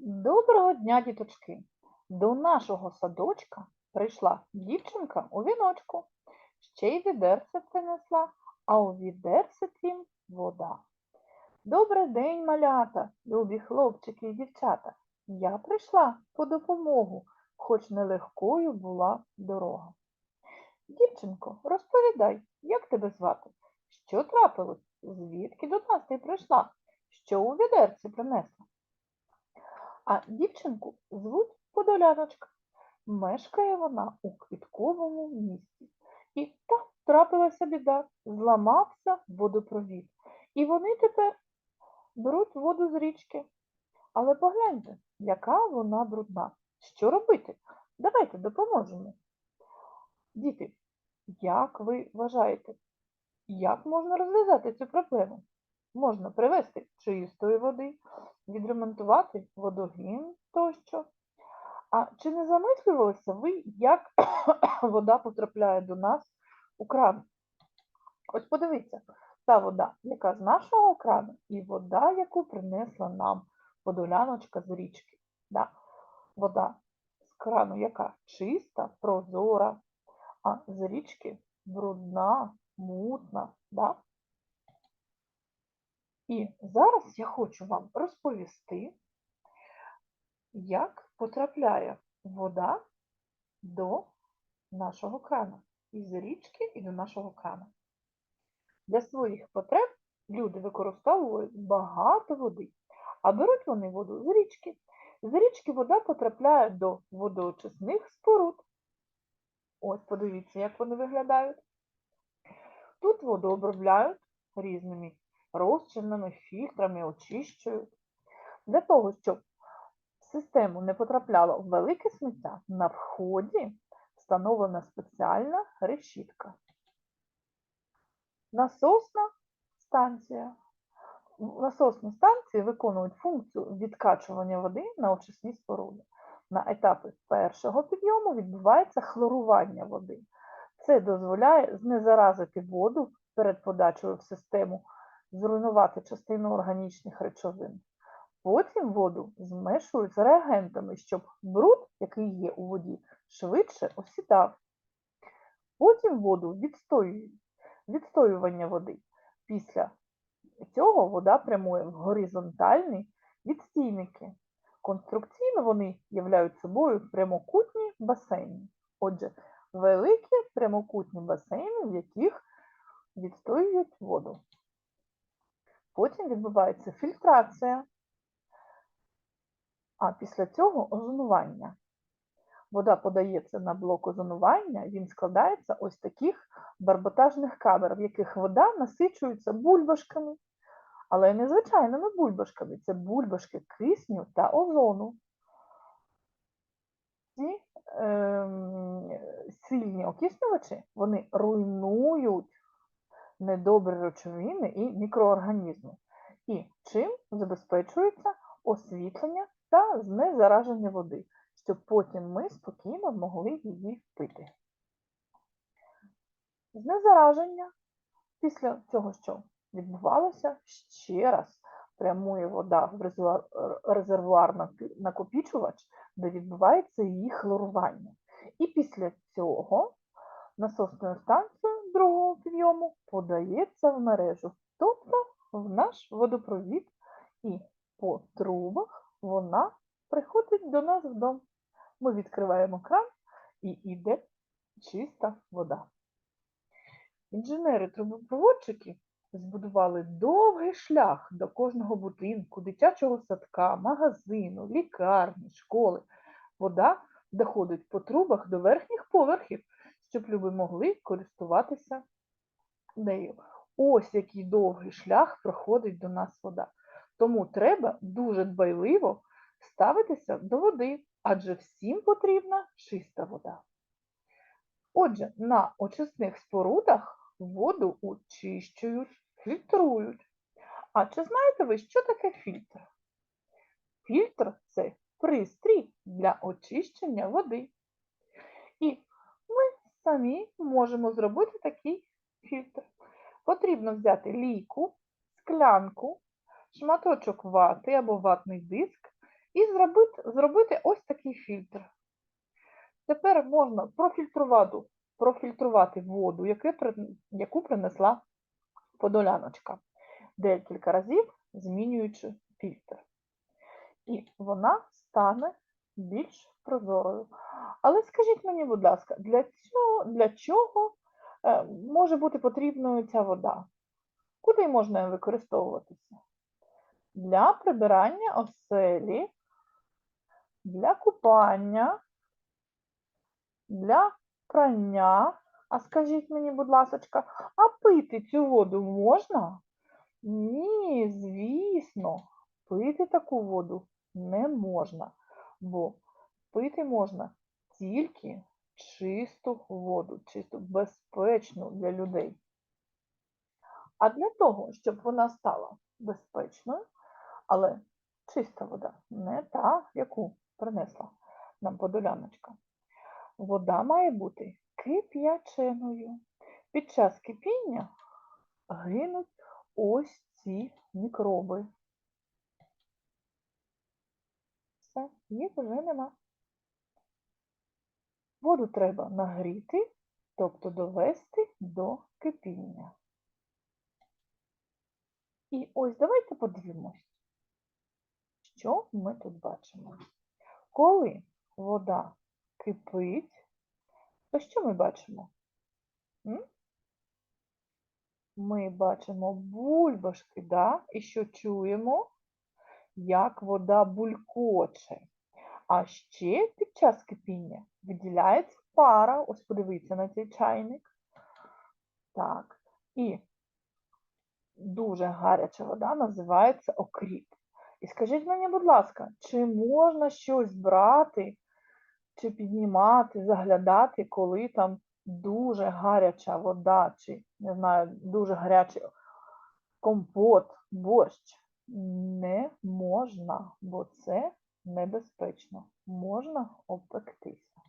Доброго дня, діточки! До нашого садочка прийшла дівчинка у віночку. Ще й відерце принесла, а у відерці вода. Добрий день, малята, любі хлопчики і дівчата. Я прийшла по допомогу, хоч нелегкою була дорога. Дівчинко, розповідай, як тебе звати? Що трапилось? Звідки до нас ти прийшла? Що у відерці принесла? А дівчинку звуть Подоляночка. Мешкає вона у квітковому місті. І там трапилася біда, зламався водопровід. І вони тепер беруть воду з річки. Але погляньте, яка вона брудна. Що робити? Давайте допоможемо. Діти, як ви вважаєте, як можна розв'язати цю проблему? Можна привезти чистої води, відремонтувати водогін тощо. А чи не замислювалися ви, як вода потрапляє до нас у кран? Ось подивіться, та вода, яка з нашого крану, і вода, яку принесла нам подоляночка з річки. Да? Вода з крану, яка чиста, прозора, а з річки брудна, мутна. Да? І зараз я хочу вам розповісти, як потрапляє вода до нашого крана, із річки і до нашого крана. Для своїх потреб люди використовують багато води, а беруть вони воду з річки. З річки вода потрапляє до водоочисних споруд. Ось подивіться, як вони виглядають. Тут воду обробляють різними розчинними, фільтрами, очищують. Для того, щоб в систему не потрапляло велике сміття, на вході встановлена спеціальна решітка. Насосна станція. Насосні станції виконують функцію відкачування води на очисні споруди. На етапі першого підйому відбувається хлорування води. Це дозволяє знезаразити воду перед подачею в систему зруйнувати частину органічних речовин. Потім воду змешують з реагентами, щоб бруд, який є у воді, швидше осідав. Потім воду відстоюють. Відстоювання води. Після цього вода прямує в горизонтальні відстійники. Конструкційно вони являють собою прямокутні басейни. Отже, великі прямокутні басейни, в яких відстоюють воду. Потім відбувається фільтрація, а після цього озонування. Вода подається на блок озонування, він складається ось таких барботажних камер, в яких вода насичується бульбашками. Але не звичайними бульбашками, це бульбашки кисню та озону. Ці е, сильні окиснювачі вони руйнують недобрі речовини і мікроорганізми. І чим забезпечується освітлення та знезараження води, щоб потім ми спокійно могли її пити. Знезараження після цього, що відбувалося, ще раз прямує вода в резервуар накопічувач, де відбувається її хлорування. І після цього насосною станцією другого підйому подається в мережу, тобто в наш водопровід, і по трубах вона приходить до нас вдома. Ми відкриваємо кран і йде чиста вода. Інженери-трубопроводчики збудували довгий шлях до кожного будинку, дитячого садка, магазину, лікарні, школи. Вода доходить по трубах до верхніх поверхів, щоб люди могли користуватися нею. Ось який довгий шлях проходить до нас вода. Тому треба дуже дбайливо ставитися до води, адже всім потрібна чиста вода. Отже, на очисних спорудах воду очищують, фільтрують. А чи знаєте ви, що таке фільтр? Фільтр це пристрій для очищення води. Самі можемо зробити такий фільтр. Потрібно взяти лійку, склянку, шматочок вати або ватний диск і зробити, зробити ось такий фільтр. Тепер можна профільтрувати, профільтрувати воду, яку принесла подоляночка, декілька разів змінюючи фільтр. І вона стане більш прозорою. Але скажіть мені, будь ласка, для цього, для чого е, може бути потрібною ця вода? Куди можна використовуватися? Для прибирання оселі, для купання, для прання. А скажіть мені, будь ласка, а пити цю воду можна? Ні, звісно, пити таку воду не можна, бо пити можна тільки чисту воду, чисту, безпечну для людей. А для того, щоб вона стала безпечною, але чиста вода, не та, яку принесла нам подоляночка. Вода має бути кип'яченою. Під час кипіння гинуть ось ці мікроби. Все, їх вже нема. Воду треба нагріти, тобто довести до кипіння. І ось давайте подивимось, що ми тут бачимо. Коли вода кипить, то що ми бачимо? Ми бачимо бульбашки, да? і що чуємо, як вода булькоче. А ще під час кипіння виділяється пара, ось подивіться на цей чайник. Так, і дуже гаряча вода називається окріп. І скажіть мені, будь ласка, чи можна щось брати, чи піднімати, заглядати, коли там дуже гаряча вода, чи, не знаю, дуже гарячий компот, борщ? Не можна, бо це небезпечно. Можна обпектися.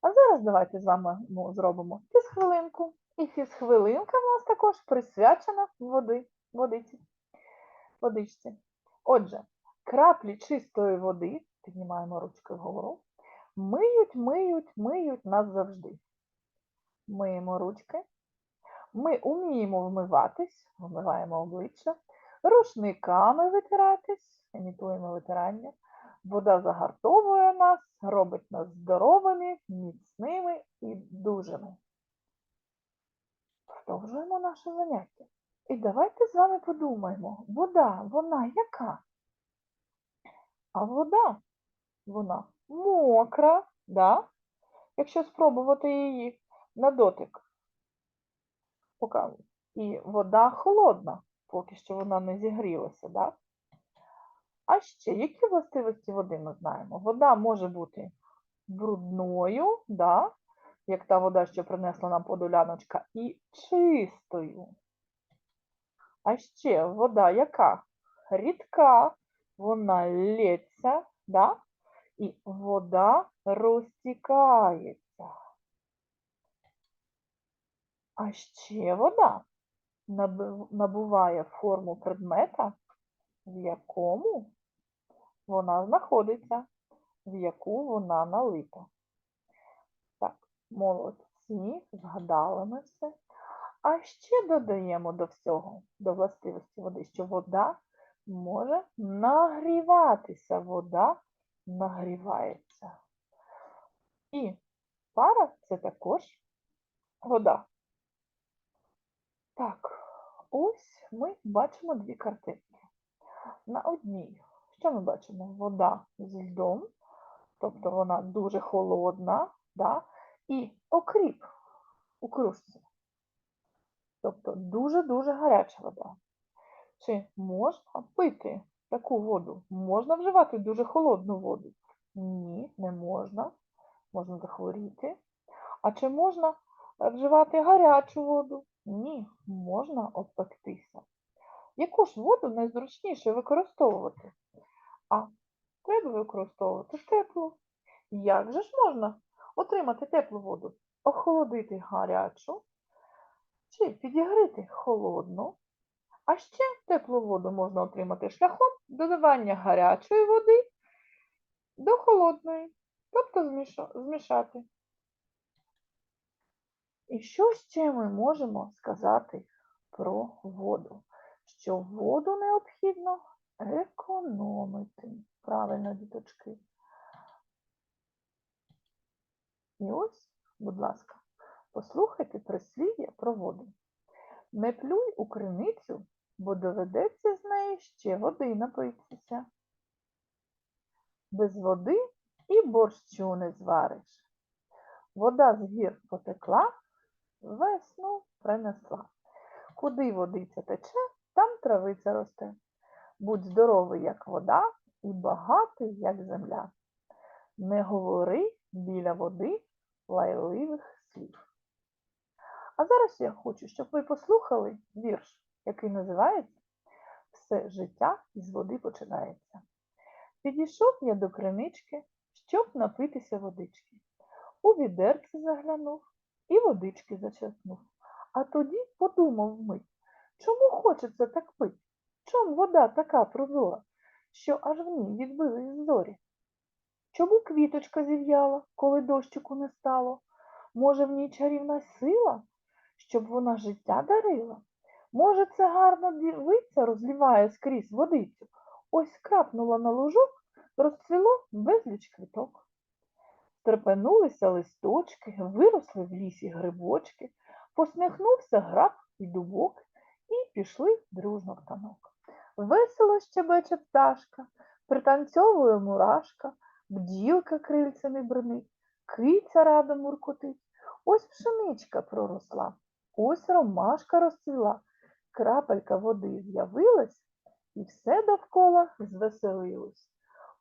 А зараз давайте з вами ну, зробимо фізхвилинку. І фізхвилинка в нас також присвячена води, водиці, водичці. Отже, краплі чистої води, піднімаємо ручки вгору, миють, миють, миють нас завжди. Миємо ручки. Ми уміємо вмиватись, вмиваємо обличчя, рушниками витиратись, імітуємо витирання. Вода загартовує нас, робить нас здоровими, міцними і дужими. Продовжуємо наше заняття. І давайте з вами подумаємо, вода, вона яка? А вода, вона мокра, да? якщо спробувати її на дотик. І вода холодна, поки що вона не зігрілася, да? А ще, які властивості води ми знаємо? Вода може бути брудною, да? як та вода, що принесла нам подоляночка, і чистою. А ще вода яка? Рідка, вона лється, да? і вода розтікається. А ще вода набуває форму предмета, в якому вона знаходиться, в яку вона налита. Так, молодці, згадали ми все. А ще додаємо до всього, до властивості води, що вода може нагріватися. Вода нагрівається. І пара це також вода. Так, ось ми бачимо дві картинки. На одній, що ми бачимо? Вода з льдом, тобто вона дуже холодна, да? і окріп у кружці. Тобто дуже-дуже гаряча вода. Чи можна пити таку воду? Можна вживати дуже холодну воду? Ні, не можна. Можна захворіти. А чи можна вживати гарячу воду? Ні, можна обпектися. Яку ж воду найзручніше використовувати? А треба використовувати теплу. Як же ж можна отримати теплу воду? Охолодити гарячу чи підігріти холодну. А ще теплу воду можна отримати шляхом додавання гарячої води до холодної, тобто змішати. І що ще ми можемо сказати про воду? Що воду необхідно економити. Правильно, діточки. І ось, будь ласка, послухайте прислів'я про воду. Не плюй у криницю, бо доведеться з неї ще води напитися. Без води і борщу не звариш. Вода з гір потекла, весну принесла. Куди водиця тече, там травиця росте. Будь здоровий, як вода, і багатий, як земля. Не говори біля води лайливих слів. А зараз я хочу, щоб ви послухали вірш, який називається Все життя із води починається. Підійшов я до кринички, щоб напитися водички. У відерце заглянув і водички зачерпнув. А тоді подумав вмить, чому хочеться так пить? Чом вода така прозора, що аж в ній відбились зорі? Чому квіточка зів'яла, коли дощику не стало? Може, в ній чарівна сила, щоб вона життя дарила? Може, це гарна дівиця розліває скрізь водицю? Ось крапнула на лужок, розцвіло безліч квіток. Стрепенулися листочки, виросли в лісі грибочки, посміхнувся граб і дубок, і пішли дружно в танок. Весело щебече пташка, пританцьовує мурашка, бділка крильцями бринить, киця радо муркотить. Ось пшеничка проросла, ось ромашка розцвіла, крапелька води з'явилась, і все довкола звеселилось.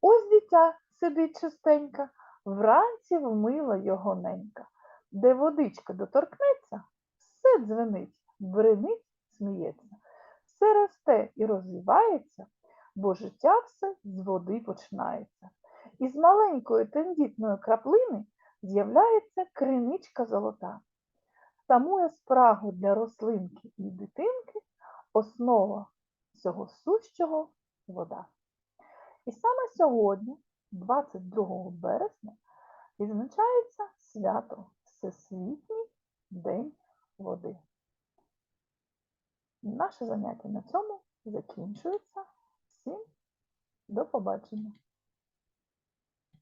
Ось дитя сидить чистенька, вранці вмила його ненька. Де водичка доторкнеться, все дзвенить, бринить, сміється. Все росте і розвивається, бо життя все з води починається. Із маленької тендітної краплини з'являється криничка золота. Тамує спрагу для рослинки і дитинки основа всього сущого вода. І саме сьогодні, 22 березня, відзначається свято Всесвітній День води. Наше заняття на цьому закінчується. Всім до побачення!